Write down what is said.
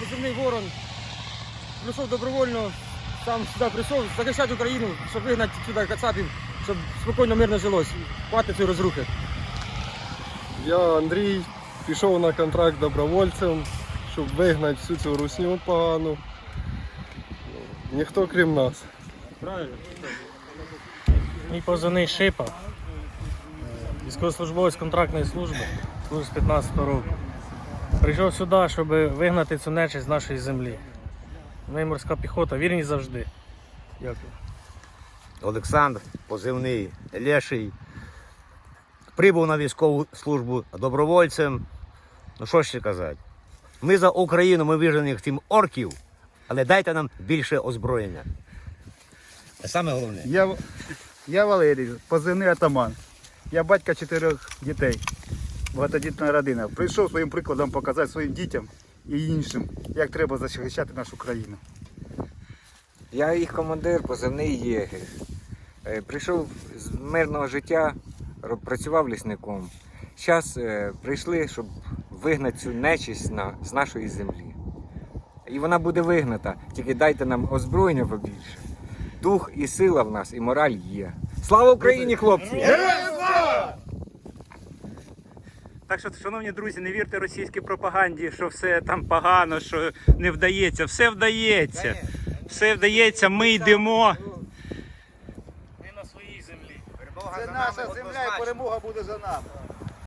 позивний ворон. Прийшов добровольно, сам сюди прийшов захищати Україну, щоб вигнати сюди кацапів, щоб спокійно, мирно жилось. Хватить цієї розрухи. Я Андрій, пішов на контракт добровольцем, щоб вигнати всю цю русню погану. Ніхто крім нас. Правильно? Мій позивний Шипа, військовослужбовець контрактної служби, служу з 15 року. Прийшов сюди, щоб вигнати цю нечисть з нашої землі. Ми морська піхота, вірні завжди. Дякую. Олександр, позивний Леший. Прибув на військову службу добровольцем. Ну що ще казати? Ми за Україну, ми вижених тим орків, але дайте нам більше озброєння. А саме головне. Я, я Валерій, позивний атаман. Я батько чотирьох дітей, багатодітна родина. Прийшов своїм прикладом показати своїм дітям і іншим, як треба захищати нашу країну. Я їх командир, позивний Єгер. Е, Прийшов з мирного життя, працював лісником. Зараз прийшли, щоб вигнати цю нечисть на, з нашої землі. І вона буде вигната, тільки дайте нам озброєння побільше. Дух і сила в нас, і мораль є. Слава Україні, хлопці! Так що, шановні друзі, не вірте російській пропаганді, що все там погано, що не вдається. Все вдається. Все вдається, ми йдемо. Ми на своїй землі. Перемога Це наша земля і перемога буде за нами.